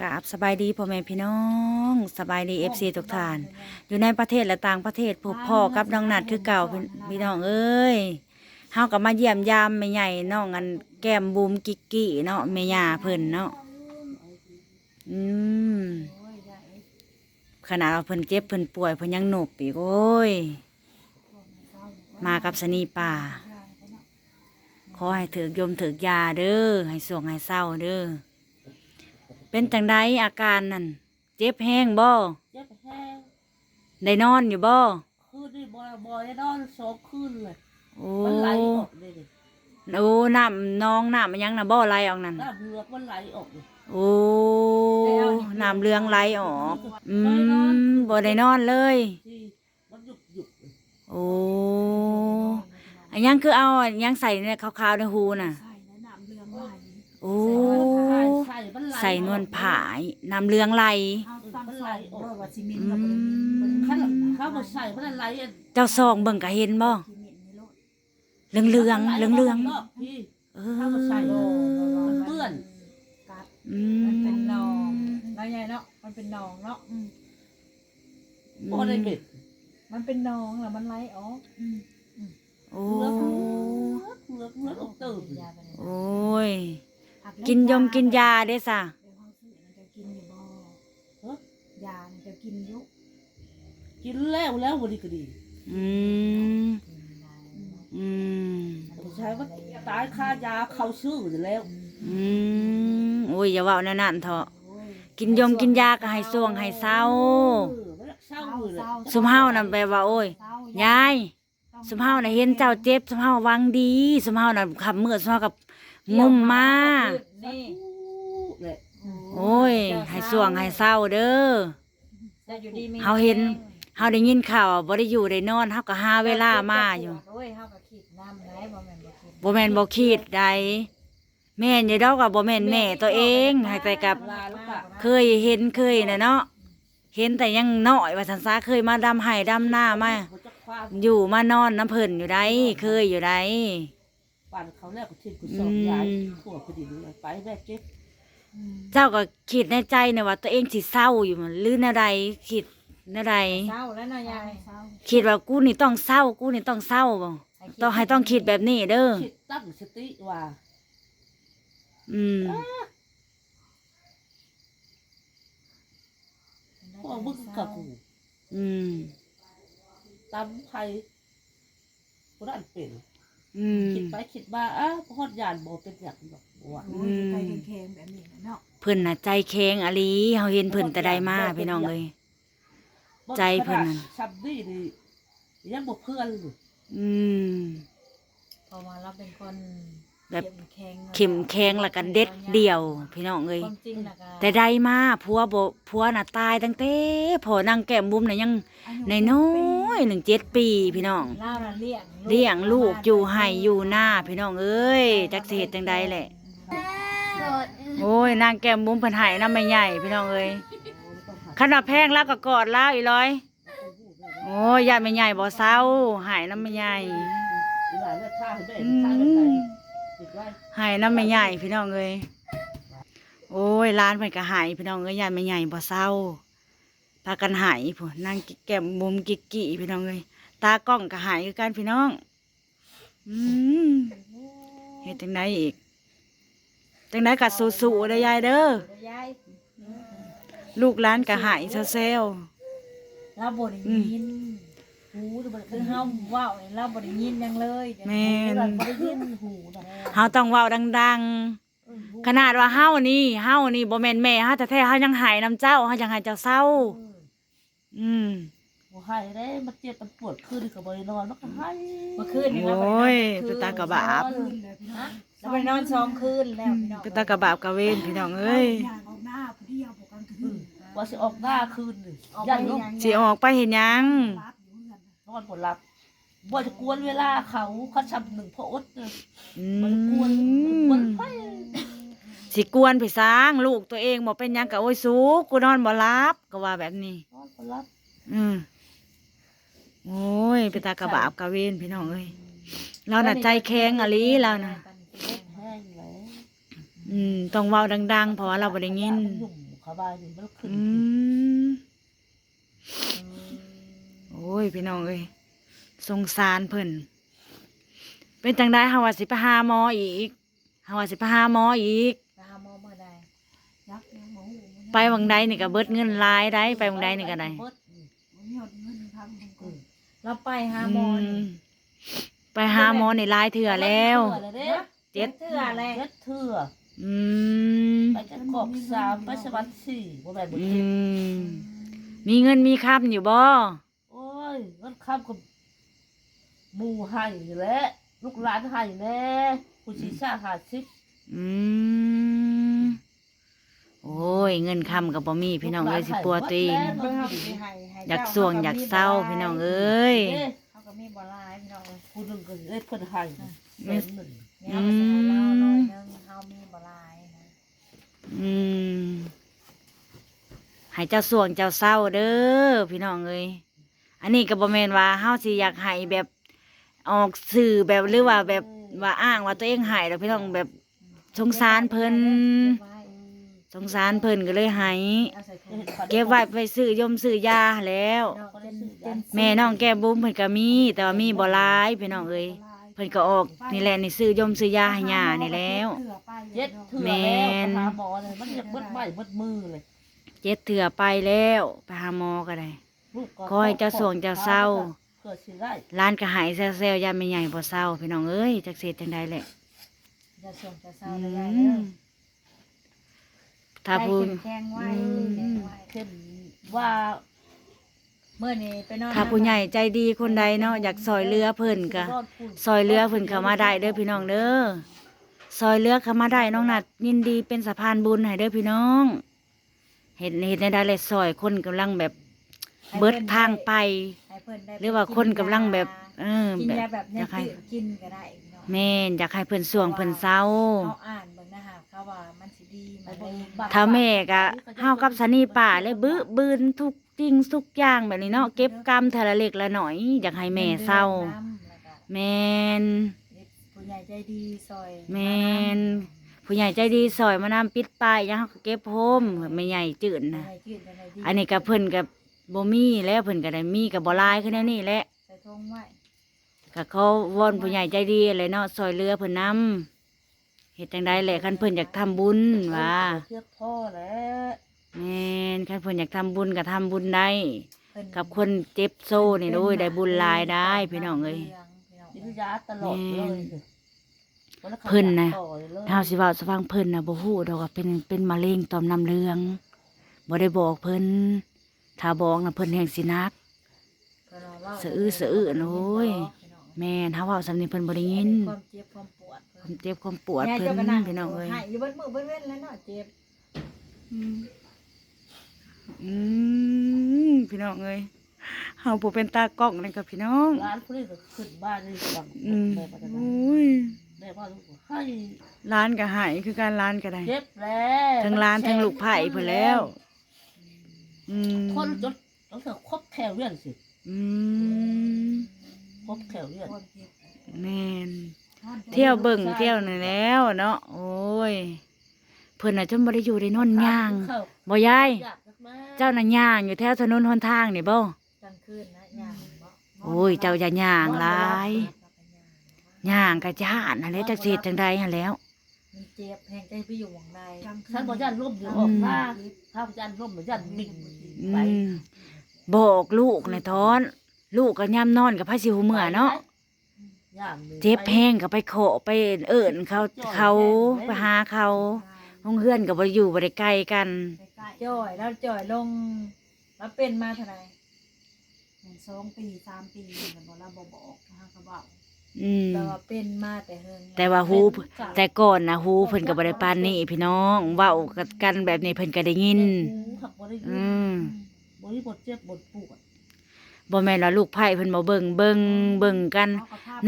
กราบสบายดีพ่อแม่พี่น้องสบายดีเอฟซีทุกท่าน อยู่ในประเทศและต่างประเทศพบพ่อกับน้องนัดคือเก่าพี่น้องเอ้ยเฮากับมาเยี่ยมยามแม่ใหญ่น้องอันแก้มบูมกิกกี้เนาะแม่ยาเพิ่นเนาะอืมขนาดเพิ่นเจ็บเพิ่นป่วยเพิ่นยังหนบอีกโอ้ย มากับสนีป่าขอให้ถือยมถือยาเด้อให้สวงให้เศร้าเด้อ เป็นจังไดอาการนั่นเจ็บแห้งบ่เจ็บแห้งได้นอนอยู่บ่คืนนี่บอยบอยนอนสองคืนเลยโอ้มันไหลออกเลยดิโอ้น้ำน้องน้ำมันยังน่ะบ่ไหลออกนั่นน้ำเลือกมันไหลออกเลยโอ้น้ำเลืองไหลออกอืมบ่ได้นอนเลยที่มันหยุบหยุบเลยโอ้อันยังคือเอาอันยังใส่ในขาวๆในหูน่ะใส่แล้วน้ำเรืองไหลโอ้ ใส่มันไหลใส่นวลผายน้ำเลืองไหลเอาตั้งใส่เบอร์ว่าซีเมนต์อืกับบริมข้าวข้าวบดใส่มันไหลอันเจ้าซองเบิ่งก็เห็นบ่ซีเมนต์ในรถเหลืองเหลืองเหลืองเหลืองรอบพี่ๆเอข้าวบดใส่อมันเปื้อนกัดอืมันเป็นมหนองแล้วไงเนาะมันเป็นหนองเนาะอืมบ่ได้เบ็ดมันเป็นหนองแล้วมันไหลออกโอ้เลือกเลือกเลือกออกตื่นยาไปเลยโอ้ยผั กินยมกินยาเด้ซะเดี๋ยวห้องซื้อมันจะกินอยู่บ่ฮะยามันจะกินอยุกินแล้วแล้ววันนี้ก็ดีอืมอืมใช้ว่าตายค่ายาเขาซื้ออยู่แล้วอืมโอ้ยอย่าเว้าแนวนั้นเถอะกินยมกินยาก็ให้สวงให้เศร้าเออมันเศร้าอยู่เลย สุมเฮานั่นแปลว่าโอ้ยเศร้ายายสุมเฮาน่ะเห็นเจ้าเจ็บสุมเฮาหวังดีสุมเฮาน่ะขับมือสุมเฮากับ งุ่มมานี่แหละโอ้ยให้สวงให้เศร้าเด้อจะอยู่ดีมีเฮาเห็นเฮาได้ยินข่าวว่าบ่ได้อยู่ได้นอนเฮาก็หาเวลามาอยู่โอ้ยเฮาก็ขีดน้ำไหลบ่แม่นบ่ขีดบ่แม่นบ่คิดใดแม่นอยู่ดอกก็บ่แม่นแม่ตัวเองให้แต่กับลาลูกอะเคยเห็นเคยน่ะเนาะเห็นแต่ยังน้อยว่าสันซาเคยมาดำไห้ดำหน้ามาเขาจะคว้าอยู่มานอนน้ำเพิ่นอยู่ได้เคยอยู่ได้ ปั่นเขาแล้วก็ทิ้งกูสอบยายทั่วพอดีเลยไปแม่เจ็บเจ้าก็คิดในใจนะว่า ตัวเองสิเศร้าอยู่มันหรือแนวใดคิดแนวใดเศร้าแล้วเนาะยายเศร้าคิดว่ากูนี่ต้องเศร้า กูนี่ต้องเศร้าบ่ต้องให้ต้องคิดแบบนี้เด้อคิดตั้งสติว่า อืมพวกมึงกับกูอืมตำไผ่กูนั่นเป็น อืมคิดไปคิดมาอ้าวพอดยานบ่เป็นอย่างหรอกว่าโอ้ยไปแข็งๆแบบนี้นะเนาะเพิ่นน่ะใจแข็งอะลีเฮาเห็นเพิ่นแต่ใดมาพี่น้องเอ้ย ใจเพิ่นนั่น ชับนี่นี่ยังบ่เพื่อนเลย อืม เพราะว่าเราเป็นคน แบบเข้มแข็งเข้มแข็งแล้วก็เด็ดเดี่ยว พี่น้องเอ้ยความจริงน่ะก็แต่ได้มาผัวบ่ผัวน่ะตายตั้งแต่พอนางแก้มบุ้มน่ะยังในน้อยหนึ่งเจ็ดปีพี่น้องเล่าน่ะเลี้ยงเลี้ยงลูกอยู่ให้อยู่หน้าพี่น้องเอ้ยจักสิเฮ็ดจังใดแหละโอ้ยนางแก้มบุ้มเพิ่นให้นำไม่ใหญ่พี่น้องเอ้ยขนาดแพงแล้วก็กอดแล้วอีร้อย โอ้ยยายไม่ใหญ่บ่เศร้าให้นำไม่ใหญ่ ดไว้ให้นำไม่ใหญ่พี่น้องเอ้ยโอ้ยร้านเพิ่นก็ให้พี่น้องเอ้ยยายไม่ใหญ่บ่เศร้าพากันหายพุ่นนั่งแก้มมุมกิกกี้พี่น้องเลยตากล้องก็หายคือกันพี่น้องอืมเฮ็ดจังไดอีกจังไดก็สู้ๆเด้อยายเด้อเดี๋ยวยายลูกหลานก็หายเซลเราบ่ได้ยิน หูหรือบ่คือเฮาเว้าเนี่ยเราบ่ได้ยินหยังเลยเดี๋ยวแม่น เราบ่ได้ยินหูนะเฮาต้องเว้าดัง ๆ ขนาดว่าเฮานี่เฮานี่บ่แม่นแม่เฮาแต่แท้ๆเฮายังหายน้ำเจ้าเฮายังหายเจ้าเศร้า อืมบ่ให้ได้มันเจ็บมันปวดขึ้นก็บ่ได้นอนมันก็ให้เมื่อคืนนี่เราไปโอ้ยนอนตัวตากระบาบคืนเลยพี่น้องเราไปนอนสองคืนแล้วพี่น้องก็ตากระบาบกระเวนพี่น้องเอ้ยย่างออกหน้าผู้เดียวบอกกันคืนว่าสิออกหน้าคืนนี่ออกยันไปลูกยังสิออกไปเห็นหยังรับอยู่เงิ นนอนบ่หลับบ่จะกวนเวลาเขาเขาชับหนึ่งพออดเลยอืบ่ได้กวนกวนไปสิกวนพี่สร้างลูกตัวเองบ่เป็นหยังก็โอ้ยสูกูนอนบ่หลับก็ว่าแบบนี้ นอนบ่หลับอืมโอ้ยไปตากระบาบกระเวนพี่น้องเอ้ยเราน่ะใจแข็งอะลีเราน่ะ แห้งแล้วอืมต้องเว้าดัง ๆ เพราะว่าเราบ่ได้ยินหนุ่มเขาเขาบ้านนี่มันขึ้นอืมโอ้ยพี่น้องเอ้ยสงสารเพิ่นเป็นจังได้เฮาว่าสิไปหาหมออีกเฮาว่าสิไปหาหมออีกไปหาหมอเมื่อใดยักษ์ยังหมูมันไปวังใดนี่ก็เบิดเงินหลายได้ไปวังใดนี่ก็ได้เบิดมีหดเงินทำมันก็เราไปหาหมอนี่มไปหาหมอนี่หลายเถื่อแล้วเทื่อแล้วเจ็ดเทื่ออะไรเจ็ดเทื่ออืมไปจะกอกสามไปสวรรค์สี่บ่แม่นบ่อืเจ็ดมมีเงินมีคำอยู่บ่โอ้ ยมันคำกับหมู่ให้แหละลูกหลานให้แน่ผู้ชีชาหาสิบอืมโอ้ย เงินคำกับบ่มีพี่น้องเอ้ยสิปัวตัวเองเบิ่งเฮาสิให้ให้อยากเจ้สวงอยากเศร้าพี่น้องเอ้ยเอ้ยเฮาก็มีบ่หลายพี่น้องเอ้ยผู้หนึงก็เอ้ยเพิ่นให้แสนหนึ่งแม่เอาไปให้เราหน่อยหนึงเฮามีบ่หลายนะอืมให้เจ้าสวงเจ้าเศร้าเด้อพี่น้องเอ้ย อันนี้ก็บ่แม่นว่าเฮาสิอยากให้แบบออกสื่อแบบหรือว่าแบบว่าอ้างว่าตัวเองให้แล้วพี่น้องแบบสงสารเพิ่นเก็บไว้สงสารเพิ่นก็เลยให้เอาใส่ถุงเก็บไว้ไปซื้อยมซื้อยาแล้วเนาะเป็นเป็นแม่น้องแก้มบุ้มเพิ่นก็มีแต่ว่ามีบ่หลายพี่น้องเอ้ยเพิ่นก็ออกนี่แหละนี่ซื้อยมซื้อยาให้ย่านี่แล้วเจ็ดเทื่อแม่แล้วนไปหาหมอเลยมันจะเบิดไม้เบิดมือเลยเจ็ดเถื่อไปแล้วไปหาหมอก็ได้ ลูกก็ขอให้เจ้าสวงเจ้าเศร้า เกิดสิได้ร้านก็หายแซวๆยามไม่ใหญ่บ่เศร้าพี่น้องเอ้ยจักเสร็จจังไดแหละจะส่งจะเศร้าอืเลยยายเด้อมถ้าพูดใจเข้มแข็งไว้อืม แข็งไว้เข้มว่าเมื่อนี้ไปนอนถ้าผู้ใหญ่ใจดีคนใดเนาะอยากซอยเรือเพิ่นก็ซอยเรือเพิ่นเข้ามาได้เด้อพี่น้องเด้อซอยเรือเข้ามาได้น้องนัดยินดีเป็นสะพานบุญให้เด้อพี่น้อง เห็นเห็นได้เลยซอยคนกำลังแบบ เบิดทางไป ให้เพิ่นได้หรือว่าคนกำลังแบบ เออกินแบบยาแบบอเนี้ยากให้กินก็ได้เนาะแม่นอยากให้เพิ่นสวงเพิ่นเศร้าเอาอ่านเบิ่งนะฮะเขาว่ามันสิดีมันเลยถ้าแม่ก็เฮากับสานีป่าเลยบื้อบืนทุกจริงทุกอย่างแบบนี้เนาะเก็บกรรมเทอละเล็กละหน่อย อยากให้แม่เศร้าแม่นผู้ใหญ่ใจดีซอยแม่นผู้ใหญ่ใจดีซอยมานำปิดป้ายยังเฮาก็เก็บโฮมแม่ใหญ่จืดนะนะให้ยืดให้ดีอันนี้ก็เพิ่นก็บ่ มีแล้วเพิ่นก็ได้มีก็บ่หลายคือแนวนี้แหละใส่ธงไว้ก็เขาวอนผู้ใหญ่ใจดีแหละเนาะซอยเรือเพิ่นนำเฮ็ดจังไดแหละคันเพิ่นอยากทำบุญว่าเทียบพ่อแล้วแม่นคันเพิ่นอยากทำบุญก็ทำบุญได้ เพิ่นกับคนเจ็บโซ่นี่โดยได้บุญหลายได้พี่น้องเอ้ยกินยาตลอดเลยเพิ่นน่ะต่อเลยเฮาสิเว้าสฟังเพิ่นน่ะบ่ฮู้ดอกว่าเป็นเป็นมะเร็งต่อมน้ำเหลืองบ่ได้บอกเพิ่น ถ้าบอกน่ะเพิ่นแห่งสินักสะอื้อสะอื้อโอ้ยแม่นเฮาเว้าสำนี้เพิ่นบ่ได้ยินความเจ็บความปวดความเจ็บความปวดแม่เพิ่เจ้านก็นั่งพี่น้องเอ้ยให้อยู่เบิดมือเบิดเว้นแล้วเนาะเจ็บอืมพี่น้องเอ้ยเฮาบ่เป็นตากล้องนั่นกับพี่น้องร้านผู้นี้ก็ขึ้นบ้านนี่บังอืมแม่ปัตโอนา้ยแม่ว่าลูกให้ร้านก็หายคือการร้านก็ได้เจ็บแล้วทั้งร้านทั้งลูกไผ่เพิ่นแล้ว อืมคนจดต้องเถอะครบแถวเรียนสิอืมครบแถวเรียนความเจ็บแม่นเที่ยวเบิ่งเที่ยวนั่นแล้วเนาะโอ้ยเพิ่นน่ะจนบ่ได้อยู่ได้นอนย่างเข้บ่ยายอยากมากเจ้าน่ะย่างอยู่แถวถนนหนทางนี่บ่กลางคืนนะย่างเนาะโอ้ยเจ้าอย่าย่างหลายย่างก็ย่านนั่นแหละจักสิเฮ็ดจังใดหั่นแหล้ว มันเจ็บแหงใจไปอยู่หม่องใดฉันบอกยันร่มอยู่ออกมาถ้ายันร่มหรือยันบิ่งอืไปมบอกลูกนะทอน ลูกก็ย่ำนอนกับพระสิหูเมื่อเนาะย่างหนึ่งเจ็บแห้งก็ไปโขะไปเอิ่นเขาเขาไปหาเขาห้องเฮือนก็บ่ได้อยู่บ่ได้ไกลกันใกล้จ่อยแล้วจ่อยลงแล้วเป็นมาเท่าไหร่ๆอย่างสองปีสามปีแต่บอกเราบอกบอกทางกระเป๋า อืม แต่ว่าเป็นมาแต่เฮิงแต่ว่าฮูแต่ก่อนนะฮูเพิ่นก็บ่ได้ปานนี้พี่น้องเว้ากันแบบนี้เพิ่นก็ได้ยินขับบ่ได้ยิอืนมบ่ได้บทเจ็บบทปวดบ่แม่นว่าลูกไผ่เพิ่นบ่เบิ่งเบิ่งเบิ่งกัน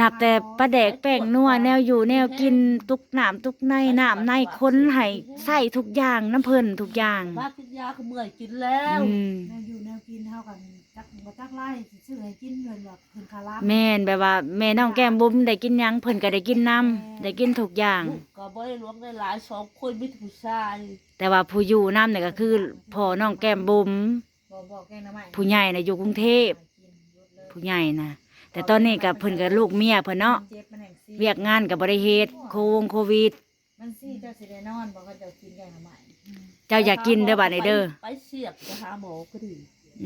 นับแต่ปลาแดกแป้งนัวแนวอยู่แนวกินตุกน้ำตุกในน้ำในคนให้ใส่ทุกอย่างน้ำเพิ่นทุกอย่างบ้ากินยาก็เมื่อยกินแล้ว อืม แนวอยู่แนวกินเท่ากัน จักบ่จักไล่สิซื้อให้กินเงินแบบเพิ่นคาราแม่นแบบว่า แม่น้องแก้มบุ้มได้กินหยังเพิ่นก็ได้กินน้ำได้กินทุกอย่าง ลูกก็บ่ได้ล้วงได้หลายสองคนมีแต่ผู้ชายแต่ว่าผู้อยู่น้ำเนี่ยก็คือพ่อน้องแก้มบุ๋มบอกบอกแกงน้ำใหม่ผู้ใหญ่น่ะอยู่กรุงเทพกินหยุดเลยผู้ใหญ่นะแต่ตอนนี้กับเพิ่นกับลูกเมียเพิ่นเนาะเจ็บมันแห่งซี่เวียกงานกับบริเฮ็ดโควงโควิด มันซี่เจ้าสิได้นอนบอกเขาเจะกินแกงน้ำใหม่เจ้าอยากกินเด้อบัดนี้เด้อ ไปเสียบไปหาหมอก็ดี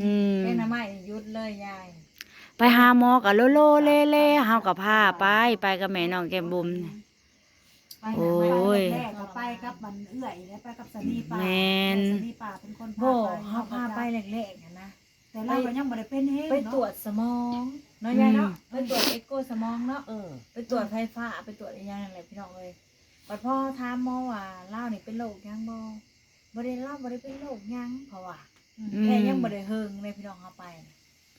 อืมแกงน้ำใหม่หยุดเลยยายไปหาหมอกับโลโลเล่เล่เฮากับพาไปไปกับแม่น้องแก้มบุ๋มน่ะ ไปโอ้หาไปยแรกก็ไปกับมันเอื้อยแล้วไปกับสนีป่าแม่น สนีป่าเป็นคนโบพาไปเขาพาไปแรกๆอะนะ แต่เราก็ยังบ่ได้เป็นเฮงไปเนาะตรวจสมองเนาะยายเนาะไปตรวจเอ็กโกสมองเนาะเออไปตรวจไฟฟ้าไปตรวจอีกอย่างนั่นแหละพี่น้องเลยบัดพ่อถามหมอว่าเล่านี่เป็นโรคหยังบ่บ่ได้เล่าบ่ได้เป็นโรคหยังเพราะว่าอื แค่มยังบ่ได้เฮิงเลยพี่น้องเฮาไป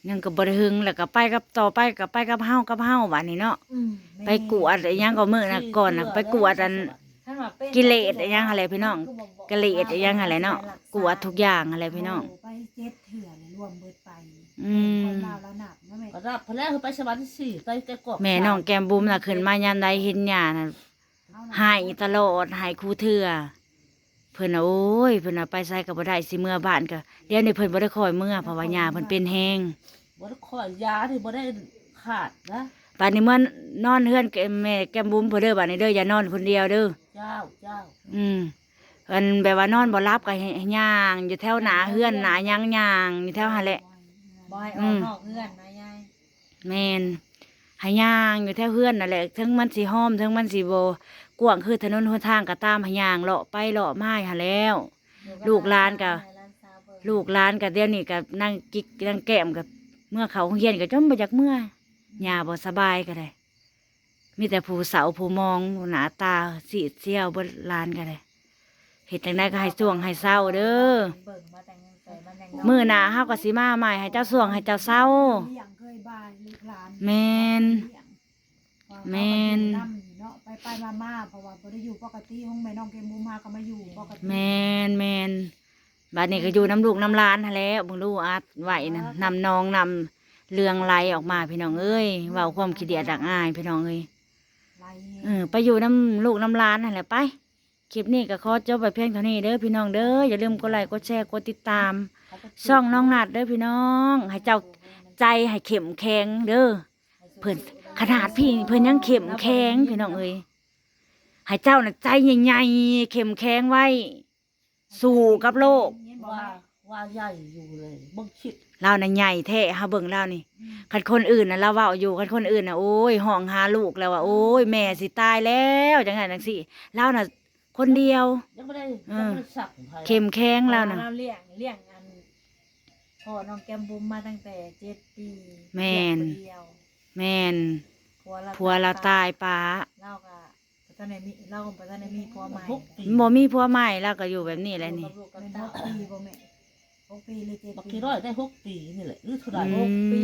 ยังก็บ่ได้หึงแล้วก็ไปกับต่อไปก็ไปกับเฮากับเฮาบัดนี้เนาะอืมไปกวดอีหยังก็มื้อน่ะก่อนน่ะไปกวดอัน ท่านว่าเป็นกิเลสอีหยังอะไรพี่น้องกิเลสอีหยังอะไรเนาะกวดทุกอย่างอะไรพี่น้องไปเจ็ดเถื่อเลยรวมเบิดไปอืม คนลาวแล้วหนักนะแม่ก็รับพอแล้วคือไปสวรรค์สี่ไปแกกอกแม่น้องแก้มบุ๋มน่ะขึ้นมายามใดเห็นหญ้าน่ะเอาน่ะหายตลอดหายคู่เทื่อ เพิ่นน่ะโอ้ยเพิ่นน่ะไปไสก็บ่ได้สิเมื่อบ้านก็เดี๋ยวนี้เพิ่นบ่ได้คอยเมื่อเพราะว่าหญ้าเพิ่นเป็นแห้งบ่ได้ขอยาที่บ่ได้ขาดนะป่านนี้เมื่อนอนเฮือนแกแม่แก้มบุ๋มเพิ่นเด้อบัดนี้เด้ออย่านอนคนเดียวเด้อเจ้าเจ้าอืมเพิ่นแบบว่านอนบ่หลับก็ให้ให้ย่างอยู่แถวหน้าเฮือนหน้ายังย่างอยู่แถวหั่นแหละบ่ให้ออือกมนอกเฮือนนะยายแม่นให้ย่างอยู่แถวเฮือนนั่นแหละถึงมันสิห้อมถึงมันสิบ่ กว้างคือถนนหนทางก็ตามให้ย่างเลาะไปเลาะมาหั่นแล้ว ลูกหลานก็ ลูกหลานกับเดี๋ยวนี้กับนั่งกิกนั่งแก้มกับเมื่อเขาโรงเรียนกับจนบ่อยากเมื่อยาบ่สบายก็ได้ มีแต่ผู้เสาผู้มองหน้าตาสีดเสียวบนลานก็ได้เห็ดจังไดก็ให้ส่วงให้เศร้าเด้อเบิ่งมาแต่งแต่มันยังมื้อหน้าเฮาก็สิมาใหม่ให้เจ้าส่วงให้เจ้าเศร้าเลี้ยงเคยบายลูกหลานแม่นเลี้ยงว่าแม่น เขาก็อยู่ำอยู่เนาะไปไปมามาเพราะว่าบ่ได้อยู่ปกติห้องแม่น้องเกมบูมาก็มาอยู่ปกติแม่นแม่นบัดนี้ก็อยู่น้ำลูกน้ำหลานหั้นแหล้วเบิ่งดูอัดไหวนะนำนองนำเรืองไหลออกมาพี่น้องเอ้ยเว้าความขี้เดียดดักอายพี่น้องเอ้ย ไรเออไปอยู่น้ำลูกน้ำร้านนั่นแหละไป คลิปนี้ก็ขอจบไปเพียงเท่านี้เด้อพี่น้องเด้ออย่าลืมกดไลค์กดแชร์กดติดตาม ช่องน้องนัดเด้อพี่น้อง ให้เจ้าใจให้เข้มแข็งเด้อเพิ่น ขนาดพี่เพิ่นยังเข้มแข็งพี่น้องเอ้ยให้เจ้าน่ะใจใหญ่ๆเข้มแข็งไว้ สู้กับโลก ว่าว่าใหญ่อยู่เลยบ่คิดเราน่ะใหญ่แท้เฮาเบิ่งเรานี่คันคนอื่นน่ะเราเว้าอยู่คันคนอื่นน่ะโอ้ยห้องหาลูกแล้วว่าโอ้ยแม่สิตายแล้วจังไงจังซี่เราน่ะคนเดียว ยังไม่ได้เอยังอไม่ได้สักไผเข้มแข็งแล้วน่ะ เราเลี้ยงเลี้ยงอันพ่อน้องแก้มบุ้มมาตั้งแต่เจ็ดปีแม่น เลี้ยงคนเดียว แม่นผัวเราผัวเราตายป้าเราก็ปัตตานีมีเราก็ปัตตานีมีผัวใหม่หกปีบ่มีผัวใหม่แล้วก็อยู่แบบนี้แหละนี่กับลูกกับเป็นหเต้ากปีบ่แม่หกปีหรือเจ็ดบักปีกี่ร้อยได้หกปีนี่แหละหรือเท่าไหร่อืหกปี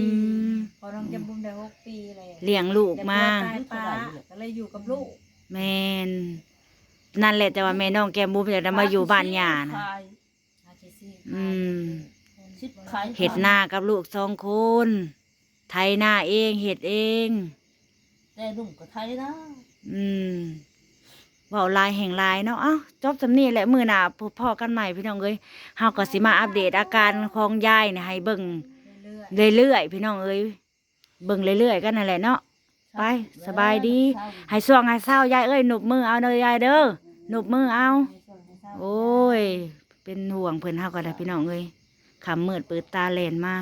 มพอน้องแก้มบุ้มได้หกปีเลยเลี้ยงลูกมาแต่ผัวตายป้าก็เลยอยู่กับลูกแม่นนั่นแหละแต่ว่าแม่น้องแก้มบุ้มอยากได้มาอยู่บ้านย่านะขายอาชีพซี่อืมชิบขาย เห็ดหน้ากับลูกสองคน ไทยหน้าเองเห็ดเอง แต่หนุ่มก็ไทยนะอืมเว่าลายแห่งลายเนาะเอ้าจบสำนี้แหละมือหน้าพบพ่อกันใหม่พี่น้องเอ้ยเฮาก็สิมาอัปเดตอาการของยายเนี่ยให้เบิ่งเรื่อยเรื่อยๆพี่น้องเอ้ยเบิ่งเรื่อยๆกันนั่นแหละเนาะไปสบายดีให้ส่วงให้เศร้ายายเอ้ยหนุบมือเอาเด้อยายเด้อหนุบมือเอาๆโอ้ย เป็นห่วงเพิ่นเฮาก็ได้พี่น้องเอ้ยขำมืดเปิดตาแลนมา